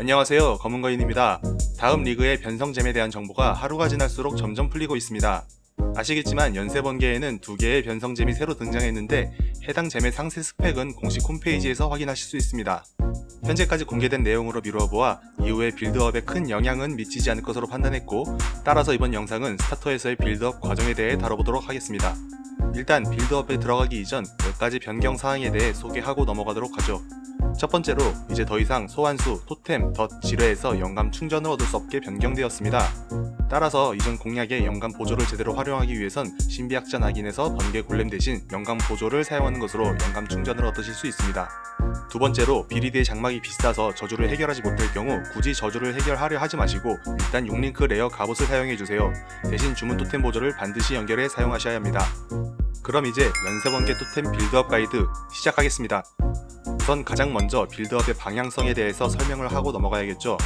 안녕하세요. 검은거인입니다. 다음 리그의 변성잼에 대한 정보가 하루가 지날수록 점점 풀리고 있습니다. 아시겠지만 연세 번개에는 두 개의 변성잼이 새로 등장했는데 해당 잼의 상세 스펙은 공식 홈페이지에서 확인하실 수 있습니다. 현재까지 공개된 내용으로 미루어 보아 이후의 빌드업에 큰 영향은 미치지 않을 것으로 판단했고 따라서 이번 영상은 스타터에서의 빌드업 과정에 대해 다뤄보도록 하겠습니다. 일단 빌드업에 들어가기 이전 몇 가지 변경 사항에 대해 소개하고 넘어가도록 하죠. 첫 번째로 이제 더 이상 소환수, 토템, 덧, 지뢰에서 영감 충전을 얻을 수 없게 변경되었습니다. 따라서 이전 공략의 영감 보조를 제대로 활용하기 위해선 신비학자 낙인에서 번개 골렘 대신 영감 보조를 사용하는 것으로 영감 충전을 얻으실 수 있습니다. 두 번째로 비리드의 장막이 비싸서 저주를 해결하지 못할 경우 굳이 저주를 해결하려 하지 마시고 일단 6링크 레어 갑옷을 사용해주세요. 대신 주문 토템 보조를 반드시 연결해 사용하셔야 합니다. 그럼 이제 연세번개 토템 빌드업 가이드 시작하겠습니다. 우선 가장 먼저 빌드업의 방향성에 대해서 설명을 하고 넘어가야겠죠.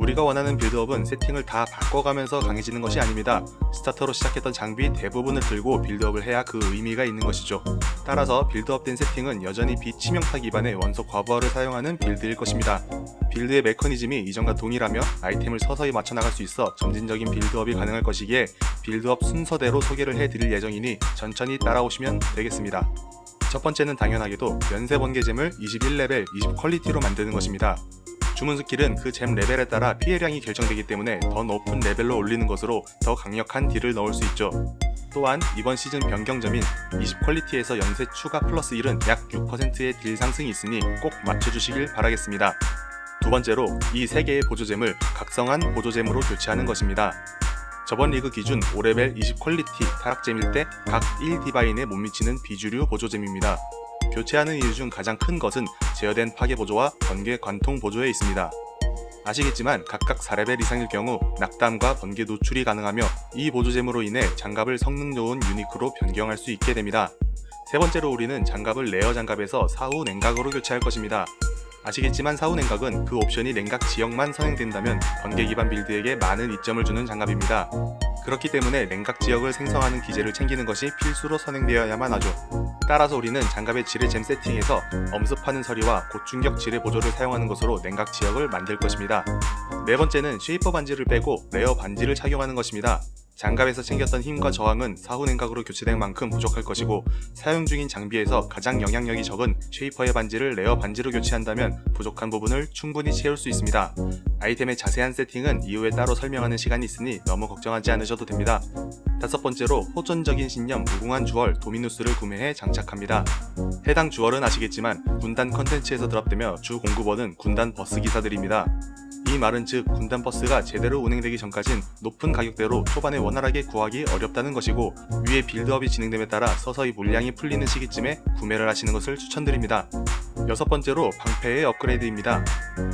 우리가 원하는 빌드업은 세팅을 다 바꿔가면서 강해지는 것이 아닙니다. 스타터로 시작했던 장비 대부분을 들고 빌드업을 해야 그 의미가 있는 것이죠. 따라서 빌드업된 세팅은 여전히 비치명타 기반의 원소 과부하를 사용하는 빌드일 것입니다. 빌드의 메커니즘이 이전과 동일하며 아이템을 서서히 맞춰 나갈 수 있어 점진적인 빌드업이 가능할 것이기에 빌드업 순서대로 소개를 해드릴 예정이니 천천히 따라오시면 되겠습니다. 첫 번째는 당연하게도 연세 번개잼을 21레벨 20 퀄리티로 만드는 것입니다. 주문 스킬은 그 잼 레벨에 따라 피해량이 결정되기 때문에 더 높은 레벨로 올리는 것으로 더 강력한 딜을 넣을 수 있죠. 또한 이번 시즌 변경점인 20 퀄리티에서 연세 추가 플러스 1은 약 6%의 딜 상승이 있으니 꼭 맞춰주시길 바라겠습니다. 두 번째로 이세 개의 보조잼을 각성한 보조잼으로 교체하는 것입니다. 저번 리그 기준 5레벨 20 퀄리티 타락잼일 때 각 1 디바인에 못 미치는 비주류 보조잼입니다. 교체하는 이유 중 가장 큰 것은 제어된 파괴 보조와 번개 관통 보조에 있습니다. 아시겠지만 각각 4레벨 이상일 경우 낙담과 번개 노출이 가능하며 이 보조잼으로 인해 장갑을 성능 좋은 유니크로 변경할 수 있게 됩니다. 세 번째로 우리는 장갑을 레어 장갑에서 사후 냉각으로 교체할 것입니다. 아시겠지만 사후 냉각은 그 옵션이 냉각 지역만 선행된다면 번개 기반 빌드에게 많은 이점을 주는 장갑입니다. 그렇기 때문에 냉각 지역을 생성하는 기제를 챙기는 것이 필수로 선행되어야만 하죠. 따라서 우리는 장갑의 지뢰 잼 세팅에서 엄습하는 서리와 고충격 지뢰 보조를 사용하는 것으로 냉각 지역을 만들 것입니다. 네 번째는 쉐이퍼 반지를 빼고 레어 반지를 착용하는 것입니다. 장갑에서 챙겼던 힘과 저항은 사후 냉각으로 교체된 만큼 부족할 것이고 사용 중인 장비에서 가장 영향력이 적은 쉐이퍼의 반지를 레어 반지로 교체한다면 부족한 부분을 충분히 채울 수 있습니다. 아이템의 자세한 세팅은 이후에 따로 설명하는 시간이 있으니 너무 걱정하지 않으셔도 됩니다. 다섯 번째로 호전적인 신념 무궁한 주얼 도미누스를 구매해 장착합니다. 해당 주얼은 아시겠지만 군단 컨텐츠에서 드랍되며 주 공급원은 군단 버스 기사들입니다. 이 말은 즉 군단 버스가 제대로 운행되기 전까진 높은 가격대로 초반에 원활하게 구하기 어렵다는 것이고 위에 빌드업이 진행됨에 따라 서서히 물량이 풀리는 시기쯤에 구매를 하시는 것을 추천드립니다. 여섯 번째로 방패의 업그레이드입니다.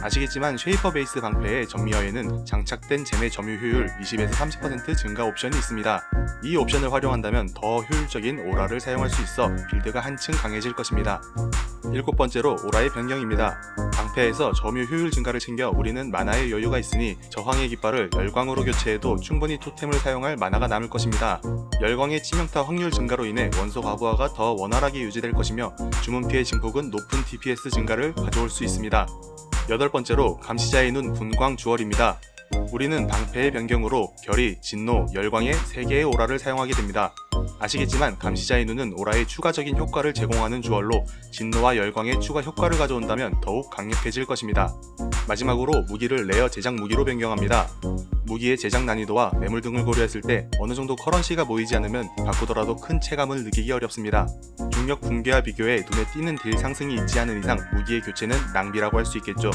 아시겠지만 쉐이퍼 베이스 방패의 전미어에는 장착된 잼의 점유 효율 20에서 30% 증가 옵션이 있습니다. 이 옵션을 활용한다면 더 효율적인 오라를 사용할 수 있어 빌드가 한층 강해질 것입니다. 일곱 번째로 오라의 변경입니다. 방패에서 점유 효율 증가를 챙겨 우리는 만화의 여유가 있으니 저항의 깃발을 열광으로 교체해도 충분히 토템을 사용할 만화가 남을 것입니다. 열광의 치명타 확률 증가로 인해 원소 과부하가 더 원활하게 유지될 것이며 주문 피해 증폭은 높은 DPS 증가를 가져올 수 있습니다. 여덟 번째로 감시자의 눈 분광 주얼입니다. 우리는 방패의 변경으로 결의, 진노, 열광의 3개의 오라를 사용하게 됩니다. 아시겠지만 감시자의 눈은 오라의 추가적인 효과를 제공하는 주얼로 진노와 열광의 추가 효과를 가져온다면 더욱 강력해질 것입니다. 마지막으로 무기를 레어 제작 무기로 변경합니다. 무기의 제작 난이도와 매물 등을 고려했을 때 어느 정도 커런시가 모이지 않으면 바꾸더라도 큰 체감을 느끼기 어렵습니다. 중력 붕괴와 비교해 눈에 띄는 딜 상승이 있지 않은 이상 무기의 교체는 낭비라고 할 수 있겠죠.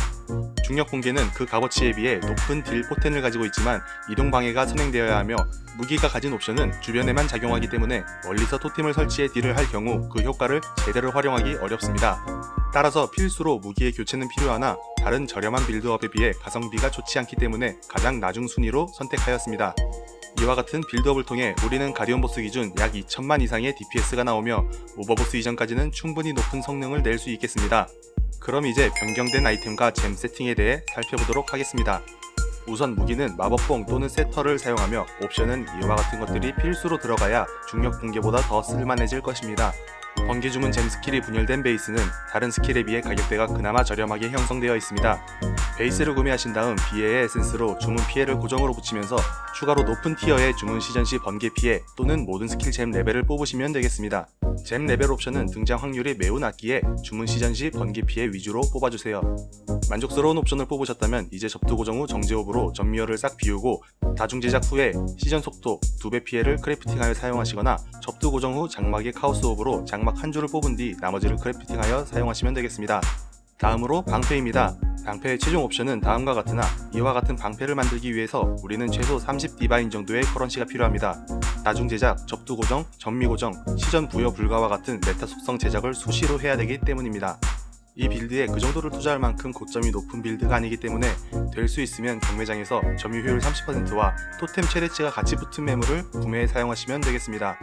중력 붕괴는 그 값어치에 비해 높은 딜 포텐을 가지고 있지만 이동 방해가 선행되어야 하며 무기가 가진 옵션은 주변에만 작용하기 때문에 멀리서 토템을 설치해 딜을 할 경우 그 효과를 제대로 활용하기 어렵습니다. 따라서 필수로 무기의 교체는 필요하나 다른 저렴한 빌드업에 비해 가성비가 좋지 않기 때문에 가장 나중 순위로 선택하였습니다. 이와 같은 빌드업을 통해 우리는 가디언 보스 기준 약 2천만 이상의 DPS가 나오며 오버보스 이전까지는 충분히 높은 성능을 낼 수 있겠습니다. 그럼 이제 변경된 아이템과 잼 세팅에 대해 살펴보도록 하겠습니다. 우선 무기는 마법봉 또는 세터를 사용하며 옵션은 이와 같은 것들이 필수로 들어가야 중력 붕괴보다 더 쓸만해질 것입니다. 번개 주문 잼 스킬이 분열된 베이스는 다른 스킬에 비해 가격대가 그나마 저렴하게 형성되어 있습니다. 베이스를 구매하신 다음 비해의 에센스로 주문 피해를 고정으로 붙이면서 추가로 높은 티어의 주문 시전 시 번개 피해 또는 모든 스킬 잼 레벨을 뽑으시면 되겠습니다. 잼 레벨 옵션은 등장 확률이 매우 낮기에 주문 시전 시 번개 피해 위주로 뽑아주세요. 만족스러운 옵션을 뽑으셨다면 이제 접두 고정 후 정제옵으로 전미어를 싹 비우고 다중 제작 후에 시전 속도 2배 피해를 크래프팅하여 사용하시거나 접두 고정 후 장막의 카오스옵으로 장막 한 줄을 뽑은 뒤 나머지를 크래프팅하여 사용하시면 되겠습니다. 다음으로 방패입니다. 방패의 최종 옵션은 다음과 같으나 이와 같은 방패를 만들기 위해서 우리는 최소 30 디바인 정도의 커런시가 필요합니다. 나중 제작, 접두 고정, 전미 고정, 시전 부여 불가와 같은 메타 속성 제작을 수시로 해야 되기 때문입니다. 이 빌드에 그 정도를 투자할 만큼 고점이 높은 빌드가 아니기 때문에 될 수 있으면 경매장에서 점유 효율 30%와 토템 최대치가 같이 붙은 매물을 구매해 사용하시면 되겠습니다.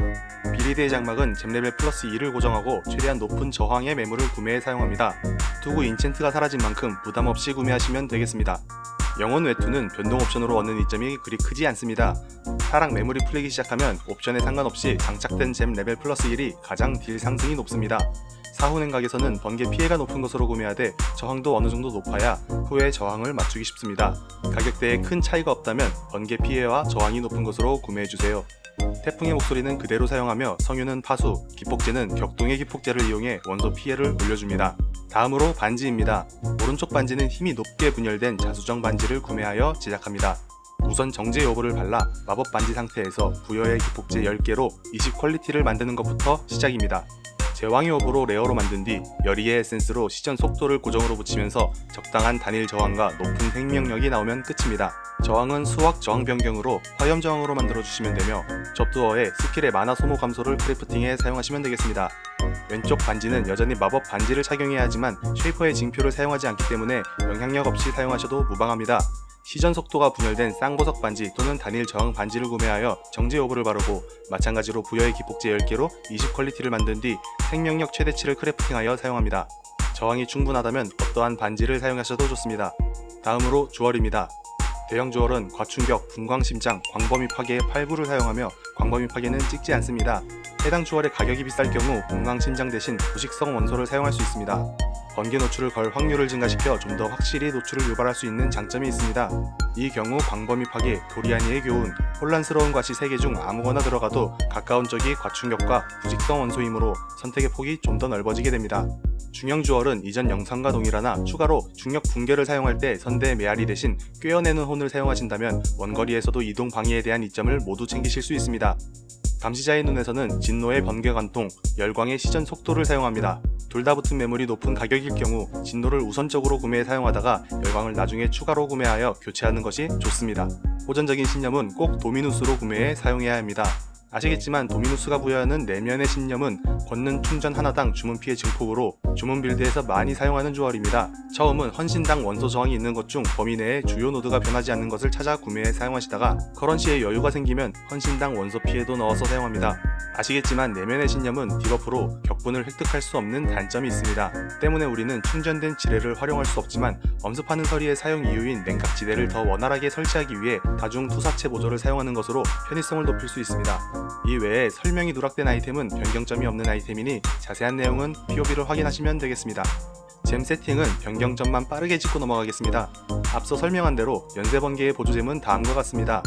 비리드의 장막은 잼레벨 플러스 2를 고정하고 최대한 높은 저항의 매물을 구매해 사용합니다. 두고 인챈트가 사라진 만큼 부담 없이 구매하시면 되겠습니다. 영혼 외투는 변동 옵션으로 얻는 이점이 그리 크지 않습니다. 사랑 매물이 풀리기 시작하면 옵션에 상관없이 장착된 잼 레벨 플러스 1이 가장 딜 상승이 높습니다. 사후 냉각에서는 번개 피해가 높은 것으로 구매하되 저항도 어느 정도 높아야 후에 저항을 맞추기 쉽습니다. 가격대에 큰 차이가 없다면 번개 피해와 저항이 높은 것으로 구매해주세요. 태풍의 목소리는 그대로 사용하며 성유는 파수, 기폭제는 격동의 기폭제를 이용해 원소 피해를 올려줍니다. 다음으로 반지입니다. 오른쪽 반지는 힘이 높게 분열된 자수정 반지를 구매하여 제작합니다. 우선 정제 여부를 발라 마법 반지 상태에서 부여의 기폭제 10개로 20 퀄리티를 만드는 것부터 시작입니다. 제왕의 오브로 레어로 만든 뒤 열이의 에센스로 시전 속도를 고정으로 붙이면서 적당한 단일 저항과 높은 생명력이 나오면 끝입니다. 저항은 수학 저항 변경으로 화염 저항으로 만들어 주시면 되며 접두어에 스킬의 마나 소모 감소를 크래프팅에 사용하시면 되겠습니다. 왼쪽 반지는 여전히 마법 반지를 착용해야 하지만 쉐이퍼의 징표를 사용하지 않기 때문에 영향력 없이 사용하셔도 무방합니다. 시전 속도가 분열된 쌍보석 반지 또는 단일 저항 반지를 구매하여 정제 오브를 바르고 마찬가지로 부여의 기폭제 10개로 20 퀄리티를 만든 뒤 생명력 최대치를 크래프팅하여 사용합니다. 저항이 충분하다면 어떠한 반지를 사용하셔도 좋습니다. 다음으로 주얼입니다. 대형 주얼은 과충격, 분광심장, 광범위 파괴의 8구를 사용하며 광범위 파괴는 찍지 않습니다. 해당 주얼의 가격이 비쌀 경우 분광심장 대신 부식성 원소를 사용할 수 있습니다. 번개 노출을 걸 확률을 증가시켜 좀 더 확실히 노출을 유발할 수 있는 장점이 있습니다. 이 경우 광범위 파괴, 도리아니의 교훈, 혼란스러운 과시 3개 중 아무거나 들어가도 가까운 적이 과충격과 부직성 원소이므로 선택의 폭이 좀 더 넓어지게 됩니다. 중형 주얼은 이전 영상과 동일하나 추가로 중력 붕괴를 사용할 때 선대 메아리 대신 꿰어내는 혼을 사용하신다면 원거리에서도 이동 방해에 대한 이점을 모두 챙기실 수 있습니다. 감시자의 눈에서는 진노의 번개 관통, 열광의 시전 속도를 사용합니다. 둘 다 붙은 매물이 높은 가격일 경우 진노를 우선적으로 구매해 사용하다가 열광을 나중에 추가로 구매하여 교체하는 것이 좋습니다. 호전적인 신념은 꼭 도미누스로 구매해 사용해야 합니다. 아시겠지만 도미누스가 부여하는 내면의 신념은 권능 충전 하나당 주문 피해 증폭으로 주문 빌드에서 많이 사용하는 주얼입니다. 처음은 헌신당 원소 저항이 있는 것 중 범위 내에 주요 노드가 변하지 않는 것을 찾아 구매해 사용하시다가 커런시에 여유가 생기면 헌신당 원소 피해도 넣어서 사용합니다. 아시겠지만 내면의 신념은 디버프로 격분을 획득할 수 없는 단점이 있습니다. 때문에 우리는 충전된 지뢰를 활용할 수 없지만 엄습하는 서리의 사용 이유인 냉각 지대를 더 원활하게 설치하기 위해 다중 투사체 보조를 사용하는 것으로 편의성을 높일 수 있습니다. 이 외에 설명이 누락된 아이템은 변경점이 없는 아이템이니 자세한 내용은 POB를 확인하시면 되겠습니다. 잼 세팅은 변경점만 빠르게 짚고 넘어가겠습니다. 앞서 설명한 대로 연쇄 번개의 보조잼은 다음과 같습니다.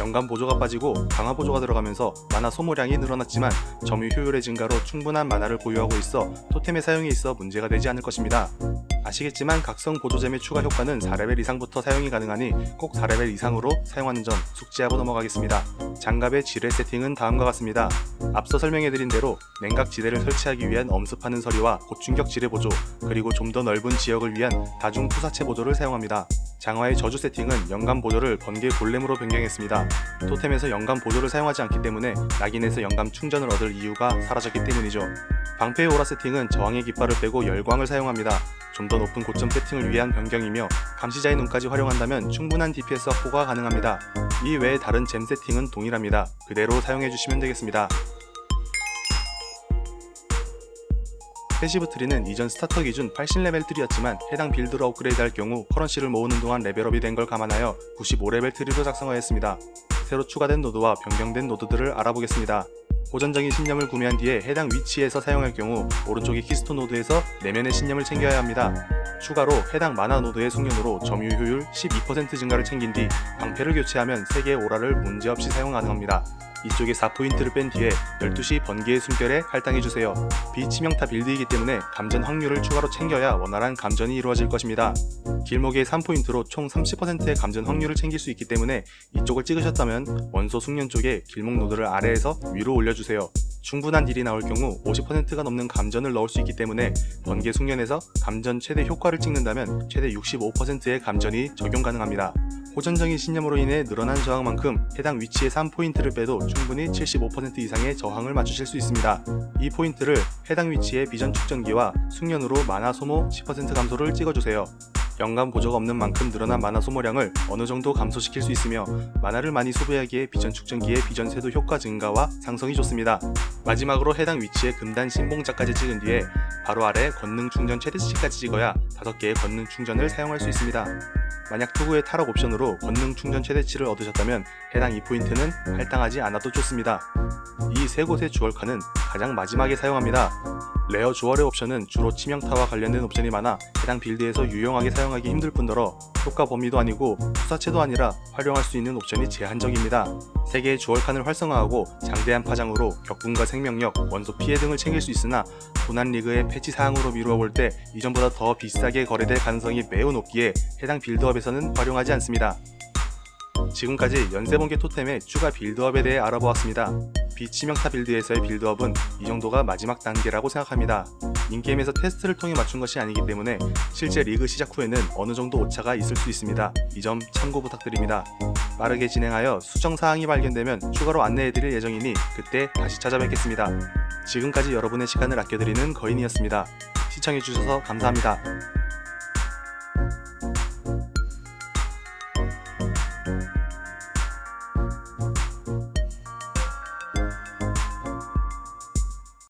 연간 보조가 빠지고 강화 보조가 들어가면서 만화 소모량이 늘어났지만 점유 효율의 증가로 충분한 만화를 보유하고 있어 토템의 사용에 있어 문제가 되지 않을 것입니다. 아시겠지만 각성 보조잼의 추가 효과는 4레벨 이상부터 사용이 가능하니 꼭 4레벨 이상으로 사용하는 점 숙지하고 넘어가겠습니다. 장갑의 지뢰 세팅은 다음과 같습니다. 앞서 설명해드린 대로 냉각 지대를 설치하기 위한 엄습하는 서리와 고충격 지뢰 보조, 그리고 좀 더 넓은 지역을 위한 다중 투사체 보조를 사용합니다. 장화의 저주 세팅은 연간 보조를 번개 골렘으로 변경했습니다. 토템에서 연간 보조를 사용하지 않기 때문에 낙인에서 연간 충전을 얻을 이유가 사라졌기 때문이죠. 방패의 오라 세팅은 저항의 깃발을 빼고 열광을 사용합니다. 좀더 높은 고점 세팅을 위한 변경이며 감시자의 눈까지 활용한다면 충분한 DPS 확보가 가능합니다. 이 외에 다른 잼 세팅은 동일합니다. 그대로 사용해 주시면 되겠습니다. 패시브 트리는 이전 스타터 기준 80레벨 트리였지만 해당 빌드로 업그레이드할 경우 커런시를 모으는 동안 레벨업이 된 걸 감안하여 95레벨 트리로 작성하였습니다. 새로 추가된 노드와 변경된 노드들을 알아보겠습니다. 고전적인 신념을 구매한 뒤에 해당 위치에서 사용할 경우 오른쪽의 키스톤 노드에서 내면의 신념을 챙겨야 합니다. 추가로 해당 만화 노드의 숙련으로 점유 효율 12% 증가를 챙긴 뒤 방패를 교체하면 3개의 오라를 문제없이 사용 가능합니다. 이쪽에 4포인트를 뺀 뒤에 12시 번개의 숨결에 할당해주세요. 비치명타 빌드이기 때문에 감전 확률을 추가로 챙겨야 원활한 감전이 이루어질 것입니다. 길목의 3포인트로 총 30%의 감전 확률을 챙길 수 있기 때문에 이쪽을 찍으셨다면 원소 숙련 쪽에 길목 노드를 아래에서 위로 올려주세요. 충분한 딜이 나올 경우 50%가 넘는 감전을 넣을 수 있기 때문에 번개 숙련에서 감전 최대 효과를 찍는다면 최대 65%의 감전이 적용 가능합니다. 호전적인 신념으로 인해 늘어난 저항만큼 해당 위치의 3포인트를 빼도 충분히 75% 이상의 저항을 맞추실 수 있습니다. 이 포인트를 해당 위치의 비전 축전기와 숙련으로 만화 소모 10% 감소를 찍어주세요. 연간 보조가 없는 만큼 늘어난 만화 소모량을 어느 정도 감소시킬 수 있으며 만화를 많이 소비하기에 비전 축전기의 비전 쇄도 효과 증가와 상성이 좋습니다. 마지막으로 해당 위치에 금단 신봉자까지 찍은 뒤에 바로 아래 권능 충전 최대치까지 찍어야 5개의 권능 충전을 사용할 수 있습니다. 만약 투구의 타락 옵션으로 권능 충전 최대치를 얻으셨다면 해당 2포인트는 할당하지 않아도 좋습니다. 이 세 곳의 주얼카는 가장 마지막에 사용합니다. 레어 주얼의 옵션은 주로 치명타와 관련된 옵션이 많아 해당 빌드에서 유용하게 사용하기 힘들 뿐더러 효과 범위도 아니고 투사체도 아니라 활용할 수 있는 옵션이 제한적입니다. 3개의 주얼 칸을 활성화하고 장대한 파장으로 격분과 생명력, 원소 피해 등을 챙길 수 있으나 도난 리그의 패치 사항으로 미루어 볼 때 이전보다 더 비싸게 거래될 가능성이 매우 높기에 해당 빌드업에서는 활용하지 않습니다. 지금까지 연세번개 토템의 추가 빌드업에 대해 알아보았습니다. 비치명타 빌드에서의 빌드업은 이 정도가 마지막 단계라고 생각합니다. 인게임에서 테스트를 통해 맞춘 것이 아니기 때문에 실제 리그 시작 후에는 어느 정도 오차가 있을 수 있습니다. 이 점 참고 부탁드립니다. 빠르게 진행하여 수정 사항이 발견되면 추가로 안내해드릴 예정이니 그때 다시 찾아뵙겠습니다. 지금까지 여러분의 시간을 아껴드리는 거인이었습니다. 시청해주셔서 감사합니다.